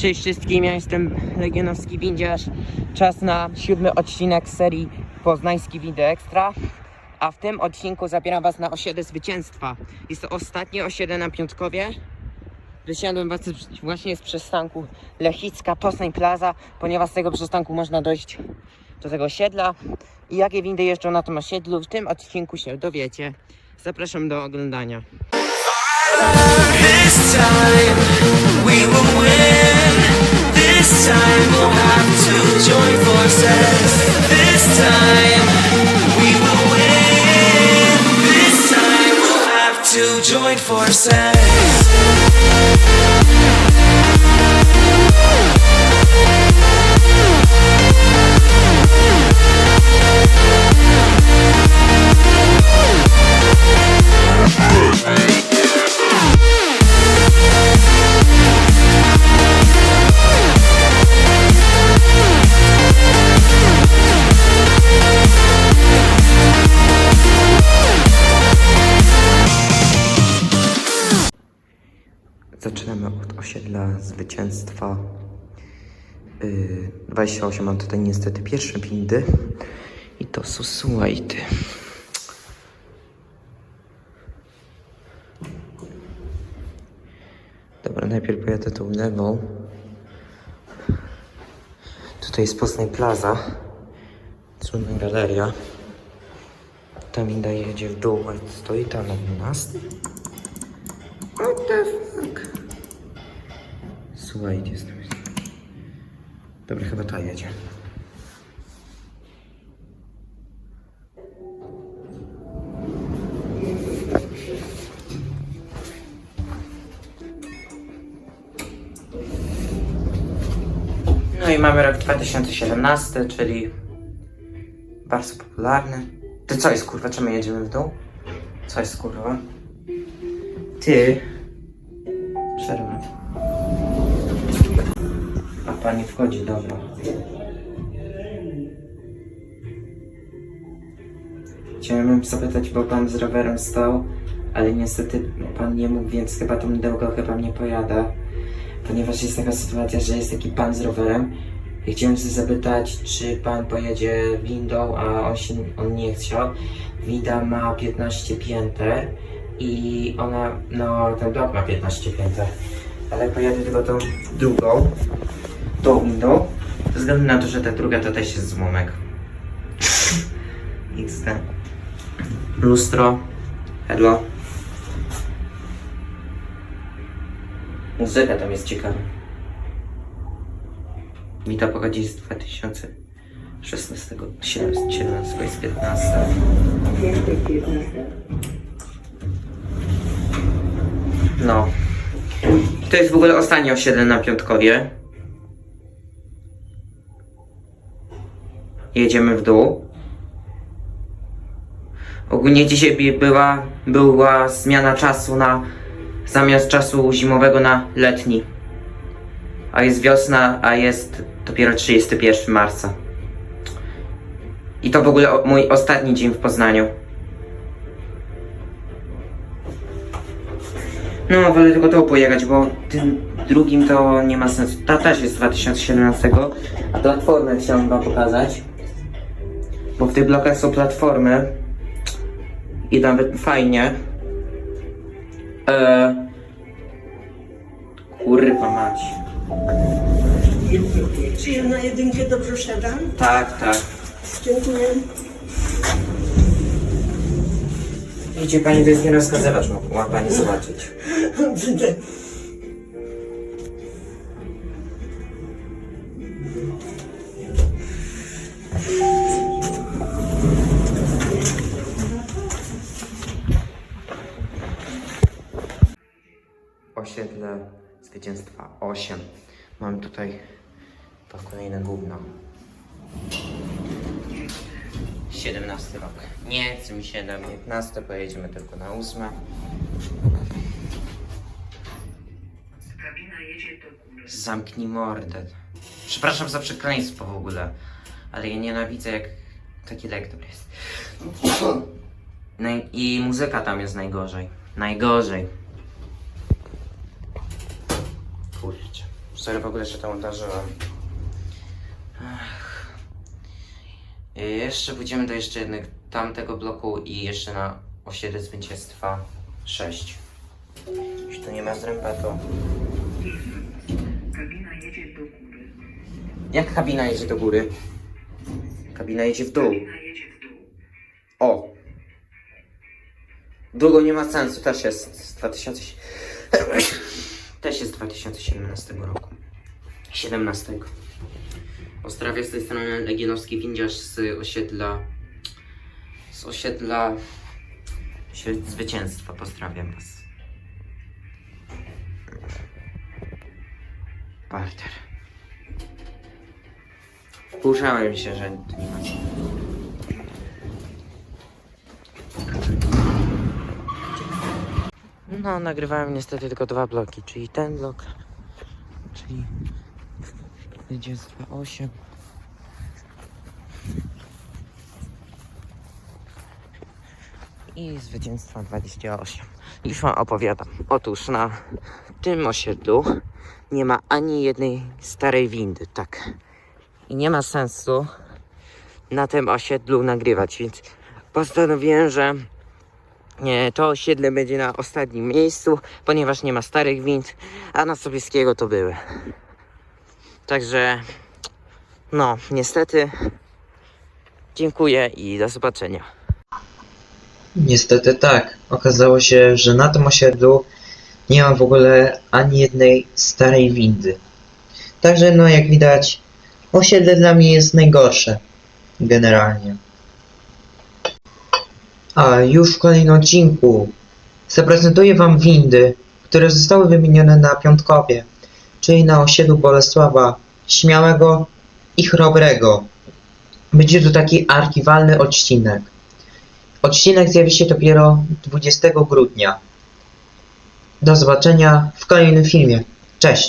Cześć wszystkim, ja jestem Legionowski Windziarz. Czas na siódmy odcinek serii Poznański Windy Ekstra. A w tym odcinku zabieram was na osiedle zwycięstwa. Jest to ostatnie osiedle na Piątkowie. Wysiadłem właśnie z przystanku Lechicka Poznań Plaza, ponieważ z tego przystanku można dojść do tego osiedla. I jakie windy jeżdżą na tym osiedlu, w tym odcinku się dowiecie. Zapraszam do oglądania. To join forces. Od osiedla zwycięstwa. Yy, 28 mam tutaj niestety pierwsze windy. I to są słuchajty. Dobra, najpierw pojadę tą lewą. Tutaj jest Poznań Plaza. Trudna galeria. Ta winda jedzie w dół, stoi tam na nas. What the fuck? Słuchaj, jest tam. Dobra, chyba ta jedzie. No i mamy rok 2017, czyli bardzo popularny. Ty co jest kurwa, czemu jedziemy w dół? Co jest kurwa? Ty. Przerwę. Pani wchodzi, dobra. Chciałem zapytać, bo pan z rowerem stał, ale niestety pan nie mógł, więc chyba tą drogą chyba nie pojada. Ponieważ jest taka sytuacja, że jest taki pan z rowerem. I chciałem się zapytać, czy pan pojedzie windą, a on, się, on nie chciał. Winda ma 15 pięter i ona, no ten blok ma 15 pięter. Ale pojadę tylko tą drugą, tą windą, ze względu na to, że ta druga to też jest złomek. XD. Lustro. Hello. Muzyka tam jest ciekawa. Mi to pochodzi z 2016, 17, 17 jest 15. No. To jest w ogóle ostatnie osiedle na Piątkowie. Jedziemy w dół. Ogólnie dzisiaj była, była zmiana czasu na zamiast czasu zimowego na letni. A jest wiosna, a jest dopiero 31 marca. I to w ogóle mój ostatni dzień w Poznaniu. No, wolę tylko to pojechać, bo tym drugim to nie ma sensu. Ta też jest z 2017, a platformę chciałem wam pokazać. Bo w tych blokach są platformy. I nawet fajnie. Eee... Kurwa mać. Czy ja na jedynkę dobrze siadam? Tak, tak. Dziękuję. Idzie pani, to jest nie rozkazywacz, mogła pani zobaczyć. Zwycięstwa 8. Mam tutaj to kolejne gówno. 17 rok. Nie chce mi się na 15, pojedziemy tylko na 8. Zamknij mordę. Przepraszam za przekleństwo w ogóle, ale ja nienawidzę jak taki lektor jest. No i muzyka tam jest najgorzej. Najgorzej. Kurczę. Sorry w ogóle, że to. I Jeszcze pójdziemy do jeszcze jednych tamtego bloku i jeszcze na osiedle zwycięstwa 6. Jeśli tu nie ma zrębetu. Kabina jedzie do góry. Jak kabina jedzie do góry? Kabina jedzie w dół. Kabina jedzie w dół. O! Długo nie ma sensu, też jest z 2000... Też jest z 2017 roku. 17. Pozdrawiam z tej strony Legionowski Windziarz z osiedla... Z osiedla... Sie- Zwycięstwa. Pozdrawiam was. Parter. Wkurzałem się, że nie macie. No, nagrywałem niestety tylko dwa bloki, czyli ten blok, czyli zwycięstwa 8. I zwycięstwa 28. Już wam opowiadam. Otóż na tym osiedlu nie ma ani jednej starej windy, tak. I nie ma sensu na tym osiedlu nagrywać, więc postanowiłem, że to osiedle będzie na ostatnim miejscu, ponieważ nie ma starych wind, a na Sobieskiego to były. Także, no, niestety, dziękuję i do zobaczenia. Niestety tak. Okazało się, że na tym osiedlu nie ma w ogóle ani jednej starej windy. Także no jak widać, osiedle dla mnie jest najgorsze. Generalnie. A już w kolejnym odcinku zaprezentuję Wam windy, które zostały wymienione na Piątkowie, czyli na osiedlu Bolesława Śmiałego i Chrobrego. Będzie to taki archiwalny odcinek. Odcinek zjawi się dopiero 20 grudnia. Do zobaczenia w kolejnym filmie. Cześć!